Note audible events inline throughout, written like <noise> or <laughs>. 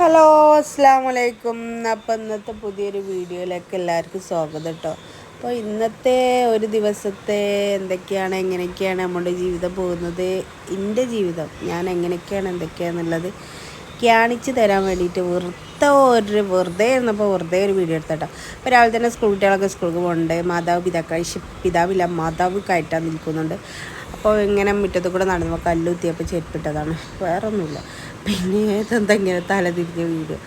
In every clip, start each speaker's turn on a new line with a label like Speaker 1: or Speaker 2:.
Speaker 1: Hello അസ്സാം വലൈക്കും അപ്പോൾ ഇന്നത്തെ പുതിയൊരു വീഡിയോയിലേക്ക് എല്ലാവർക്കും സ്വാഗതം കേട്ടോ അപ്പോൾ ഇന്നത്തെ ഒരു ദിവസത്തെ എന്തൊക്കെയാണ് എങ്ങനെയൊക്കെയാണ് നമ്മുടെ ജീവിതം പോകുന്നത്? എന്റെ ജീവിതം ഞാൻ എങ്ങനെയൊക്കെയാണ് എന്തൊക്കെയാണെന്നുള്ളത് കാണിച്ച് തരാൻ വേണ്ടിയിട്ട് വെറുതെ ഒരു വെറുതെ ഇരുന്നപ്പോൾ വെറുതെ ഒരു വീഡിയോ എടുത്തട്ടോ അപ്പോൾ രാവിലെ തന്നെ സ്കൂൾ കുട്ടികളൊക്കെ സ്കൂളിൽ പോകുന്നുണ്ട് മാതാവ് പിതാക്കൾ പിതാവില്ല മാതാവ് കയറ്റാൻ നിൽക്കുന്നുണ്ട്. അപ്പോൾ ഇങ്ങനെ മുറ്റത്ത് കൂടെ നടന്നു കല്ലുത്തിയപ്പോൾ ചെരുപ്പിട്ടതാണ്. വേറൊന്നുമില്ല. പിന്നെ ഏതെന്താ ഇങ്ങനെ തലതിരിഞ്ഞ വീഡിയോ?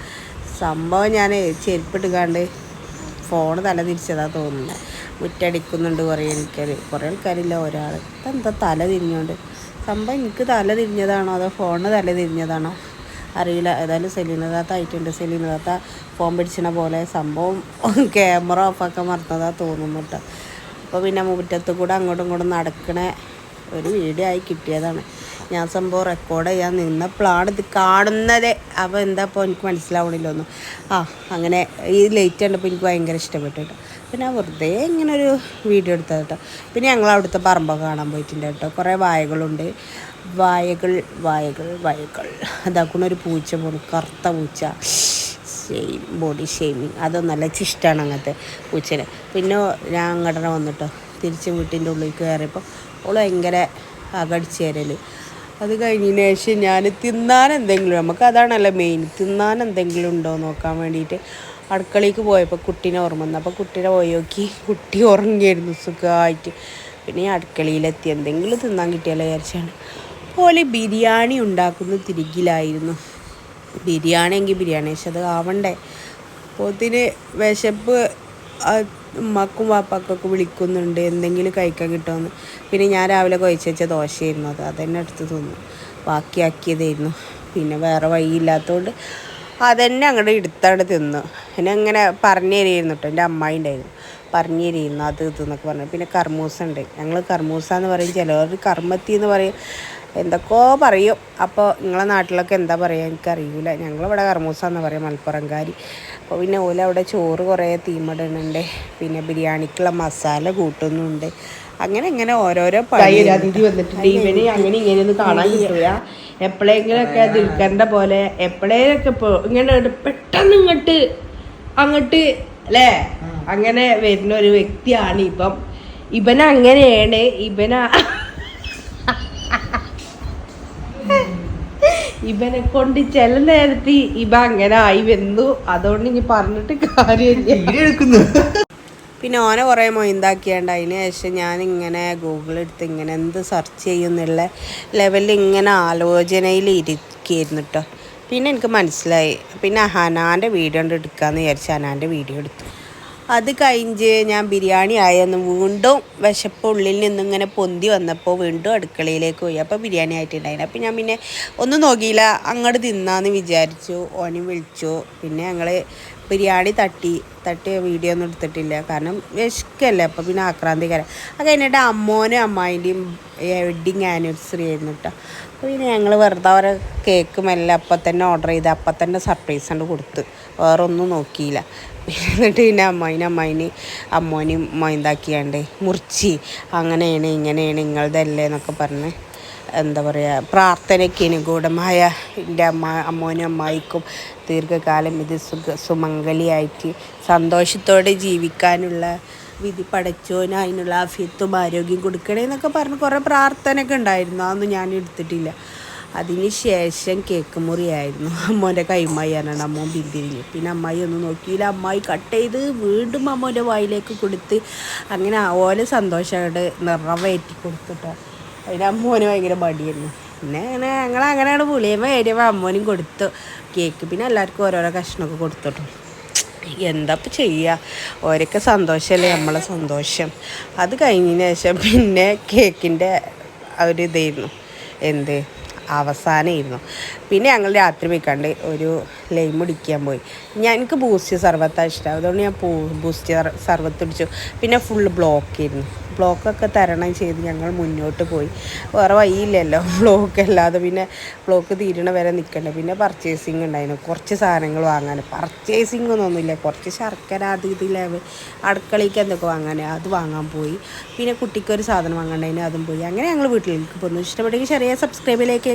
Speaker 1: സംഭവം ഞാൻ ചെരുപ്പിട്ടുകാണ്ട് ഫോൺ തല തിരിച്ചതാ തോന്നുന്നത്. മുറ്റടിക്കുന്നുണ്ട് കുറേ ആൾക്കാർ. കുറേ ആൾക്കാരില്ല ഒരാൾ. എന്താ തല തിരിഞ്ഞോണ്ട്? സംഭവം എനിക്ക് തല തിരിഞ്ഞതാണോ അതോ ഫോണ് തല തിരിഞ്ഞതാണോ? അറിയില്ല. ഏതായാലും സെലീനദാത്ത ആയിട്ടുണ്ട്. സെലീനദാത്ത ഫോൺ പിടിച്ചണ പോലെ സംഭവം ക്യാമറ ഓഫാക്കാൻ മറന്നതാ തോന്നുന്നു അപ്പോൾ പിന്നെ മുറ്റത്ത് കൂടെ അങ്ങോട്ടും ഇങ്ങോട്ടും നടക്കണ ഒരു വീഡിയോ ആയി കിട്ടിയതാണ്. ഞാൻ സംഭവം റെക്കോർഡ് ചെയ്യാൻ നിന്നപ്പോഴാണ് ഇത് കാണുന്നത്. അപ്പോൾ എന്താ ഇപ്പോൾ എനിക്ക് മനസ്സിലാവണില്ല ഒന്നും ആ അങ്ങനെ ഈ ലേറ്റ് കണ്ടപ്പോൾ എനിക്ക് ഭയങ്കര ഇഷ്ടപ്പെട്ടു കേട്ടോ. പിന്നെ വെറുതെ ഇങ്ങനെ ഒരു വീഡിയോ എടുത്തത് കേട്ടോ. പിന്നെ ഞങ്ങൾ അവിടുത്തെ പറമ്പൊക്കെ കാണാൻ പോയിട്ടുണ്ട് കേട്ടോ. കുറേ വായകളുണ്ട്. വായകൾ വായകൾ വായകൾ. അതാക്കുന്ന ഒരു പൂച്ച പോണു. കറുത്ത പൂച്ച. ഷെയിം ബോഡി ഷെയ്മിങ് അതൊന്നല്ല ഇഷ്ടമാണ് അങ്ങനത്തെ പൂച്ചനെ. പിന്നെ ഞാൻ അങ്ങടനെ വന്നിട്ടോ. തിരിച്ച് വീട്ടിന്റെ ഉള്ളിൽ കയറിയപ്പോൾ ഓൾ ഭയങ്കര അകടിച്ച് തരൽ അത് കഴിഞ്ഞതിന് ശേഷം ഞാൻ തിന്നാൻ എന്തെങ്കിലും നമുക്ക് അതാണല്ലോ മെയിൻ തിന്നാൻ എന്തെങ്കിലും ഉണ്ടോ നോക്കാൻ വേണ്ടിയിട്ട് അടുക്കളയ്ക്ക് പോയപ്പോൾ കുട്ടീനെ ഓർമ്മ വന്നു. അപ്പോൾ കുട്ടീനെ പോയി നോക്കി. കുട്ടി ഉറങ്ങിയായിരുന്നു സുഖമായിട്ട്. പിന്നെ അടുക്കളയിലെത്തി. എന്തെങ്കിലും തിന്നാൻ കിട്ടിയാലോ വിചാരിച്ചാണ്. പോലെ ബിരിയാണി ഉണ്ടാക്കുന്ന തിരികിലായിരുന്നു. ബിരിയാണി എങ്കിൽ ബിരിയാണി പക്ഷെ അത് ആവണ്ടേ? പോത്തിന് വിശപ്പ് ഉമ്മക്കും വാപ്പാക്കൊക്കെ വിളിക്കുന്നുണ്ട് എന്തെങ്കിലും കഴിക്കാൻ കിട്ടുമെന്ന്. പിന്നെ ഞാൻ രാവിലെ കുഴച്ച് വെച്ച ദോശയായിരുന്നു അത്. അതന്നെ എടുത്ത് തിന്നു. ബാക്കിയാക്കിയതായിരുന്നു. പിന്നെ വേറെ വഴിയില്ലാത്തതുകൊണ്ട് അതന്നെ അങ്ങോട്ട് എടുത്താണ് തിന്നു. എന്നെ അങ്ങനെ പറഞ്ഞു തരുമായിരുന്നു കേട്ടോ എന്റെ അമ്മായി ഉണ്ടായിരുന്നു പറഞ്ഞു തരുന്നു അത് ഇതെന്നൊക്കെ പറഞ്ഞു. പിന്നെ കർമൂസ ഉണ്ട് ഞങ്ങൾ കർമൂസ എന്ന് പറയും ചിലവർ കർമ്മത്തി എന്ന് പറയും. എന്തൊക്കെയോ പറയും. അപ്പോൾ നിങ്ങളെ നാട്ടിലൊക്കെ എന്താ പറയുക എനിക്കറിയില്ല ഞങ്ങളിവിടെ കർമൂസ എന്ന് പറയും മലപ്പുറംകാരി. അപ്പോൾ പിന്നെ ഓല അവിടെ ചോറ് കുറേ തീമടുന്നുണ്ട്. പിന്നെ ബിരിയാണിക്കുള്ള മസാല കൂട്ടുന്നുണ്ട്. അങ്ങനെ ഇങ്ങനെ ഓരോരോ
Speaker 2: അതിഥി വന്നിട്ടുണ്ട് ഇവന് അങ്ങനെ ഇങ്ങനെയൊന്നും കാണാൻ കിട്ടില്ല എപ്പോഴെങ്കിലൊക്കെ ദുൽഖറിന്റെ പോലെ എപ്പോഴേലൊക്കെ ഇപ്പോൾ ഇങ്ങനെ പെട്ടെന്ന് ഇങ്ങോട്ട് അങ്ങോട്ട് അല്ലേ? അങ്ങനെ വരുന്ന ഒരു വ്യക്തിയാണ് ഇപ്പം ഇവൻ അങ്ങനെയാണ് ഇവന. ഇവനെ കൊണ്ട് ചില നേരത്ത് ഇവ അങ്ങനെ ആയി വന്നു. അതുകൊണ്ട് ഇനി പറഞ്ഞിട്ട് കാര്യമില്ല. <laughs>
Speaker 1: പിന്നെ ഓനെ കുറേ മൊയിന്താക്കിയാണ്ട് അതിന് ശേഷം ഞാനിങ്ങനെ ഗൂഗിൾ എടുത്ത് ഇങ്ങനെ എന്ത് സെർച്ച് ചെയ്യുന്നുള്ള ലെവലിൽ ഇങ്ങനെ ആലോചനയിൽ ഇരിക്കുകയായിരുന്നു കേട്ടോ പിന്നെ എനിക്ക് മനസ്സിലായി. പിന്നെ ഹനാന്റെ വീഡിയോ കൊണ്ട് എടുക്കാമെന്ന് വിചാരിച്ച് ഹനാന്റെ വീഡിയോ എടുത്തു. അത് കഴിഞ്ഞ് ഞാൻ ബിരിയാണി ആയെന്ന് വീണ്ടും വിശപ്പ് ഉള്ളിൽ നിന്നിങ്ങനെ പൊന്തി വന്നപ്പോൾ വീണ്ടും അടുക്കളയിലേക്ക് പോയി. അപ്പോൾ ബിരിയാണി ആയിട്ടുണ്ടായിരുന്നു. അപ്പോൾ ഞാൻ പിന്നെ ഒന്നും നോക്കിയില്ല. അങ്ങോട്ട് തിന്നാന്ന് വിചാരിച്ചു. ഓനും വിളിച്ചു. പിന്നെ ഞങ്ങൾ ബിരിയാണി തട്ടി. തട്ടിയ വീഡിയോ ഒന്നും എടുത്തിട്ടില്ല. കാരണം വിശക്കല്ലേ? അപ്പോൾ പിന്നെ ആക്രാന്തികരം. അത് കഴിഞ്ഞിട്ട് അമ്മോനും അമ്മായിന്റെയും വെഡ്ഡിങ് ആനിവേഴ്സറി ആയിരുന്നു കേട്ടോ അപ്പോൾ പിന്നെ ഞങ്ങൾ വെറുതെ അവരെ കേക്കും എല്ലാം അപ്പം തന്നെ ഓർഡർ ചെയ്ത് അപ്പം തന്നെ സർപ്രൈസ് കണ്ട് കൊടുത്ത്. വേറെ ഒന്നും നോക്കിയില്ല എന്നിട്ട് പിന്നെ അമ്മായിനെ അമ്മായിന് അമ്മോനെയും മൈന്താക്കിയാണ്ട് മുറിച്ച്. അങ്ങനെയാണ് ഇങ്ങനെയാണ് നിങ്ങളതല്ലേ എന്നൊക്കെ പറഞ്ഞ് എന്താ പറയുക പ്രാർത്ഥനയ്ക്ക് അനുകൂലമായ എന്റെ അമ്മ അമ്മോനും അമ്മായിക്കും ദീർഘകാലം ഇത് സുഖ സുമംഗലിയായിട്ട് സന്തോഷത്തോടെ ജീവിക്കാനുള്ള വിധി പടച്ചോന് അതിനുള്ള ആഫിയത്തും ആരോഗ്യം കൊടുക്കണേ എന്നൊക്കെ പറഞ്ഞ് കുറേ പ്രാർത്ഥനയൊക്കെ ഉണ്ടായിരുന്നു. അതൊന്നും ഞാൻ എടുത്തിട്ടില്ല. അതിന് ശേഷം കേക്ക് മുറിയായിരുന്നു അമ്മോന്റെ കൈമായിയാണ് അമ്മോൻ പിന്തിരിഞ്ഞു. പിന്നെ അമ്മായി ഒന്ന് നോക്കിയില്ല. അമ്മായി കട്ട് ചെയ്ത് വീണ്ടും അമ്മോന്റെ വായിലേക്ക് കൊടുത്ത് അങ്ങനെ ഓലെ സന്തോഷമായിട്ട് നിറവേറ്റി കൊടുത്തിട്ട് അതിന് അമ്മോന് ഭയങ്കര മടിയായിരുന്നു. പിന്നെ അങ്ങനെ ഞങ്ങൾ അങ്ങനെയാണ് പുളിയമ്മ ഏരിയപ്പോൾ അമ്മോനും കൊടുത്തു. കേക്ക് പിന്നെ എല്ലാവർക്കും ഓരോരോ കഷ്ണമൊക്കെ കൊടുത്തിട്ടു. എന്താ ഇപ്പം ചെയ്യുക ഓരൊക്കെ സന്തോഷമല്ലേ നമ്മളെ സന്തോഷം. അത് കഴിഞ്ഞതിന് ശേഷം പിന്നെ കേക്കിന്റെ ഒരു ഇതായിരുന്നു. എന്ത്? അവസാനമായിരുന്നു. പിന്നെ ഞങ്ങൾ രാത്രി പോയിക്കാണ്ട് ഒരു ലൈം കുടിക്കാൻ പോയി. ഞാൻ എനിക്ക് ബൂസ്റ്റ് സർവത്താണ് ഇഷ്ടം. അതുകൊണ്ട് ഞാൻ ബൂസ്റ്റ് സർവത്ത് കുടിച്ചു. പിന്നെ ഫുള്ള് ബ്ലോക്ക് ആയിരുന്നു. ബ്ലോക്കൊക്കെ തരണം ചെയ്ത് ഞങ്ങൾ മുന്നോട്ട് പോയി. വേറെ വഴിയില്ലല്ലോ. <laughs> ബ്ലോക്ക് അല്ലാതെ പിന്നെ ബ്ലോക്ക് തീരണ വരെ നിൽക്കണ്ട പിന്നെ പർച്ചേസിങ് ഉണ്ടായിരുന്നു. കുറച്ച് സാധനങ്ങൾ വാങ്ങാൻ. പർച്ചേസിങ് ഒന്നുമില്ല. കുറച്ച് ശർക്കര അത് ഇതിലെ അടുക്കളയ്ക്ക് എന്തൊക്കെ വാങ്ങാൻ അത് വാങ്ങാൻ പോയി. പിന്നെ കുട്ടിക്കൊരു സാധനം വാങ്ങണ്ടായിരുന്നു അതും പോയി. അങ്ങനെ ഞങ്ങൾ വീട്ടിലേക്ക് പോന്നു. ഇഷ്ടപ്പെട്ടെങ്കിൽ ചെറിയ സബ്സ്ക്രൈബിലേക്ക്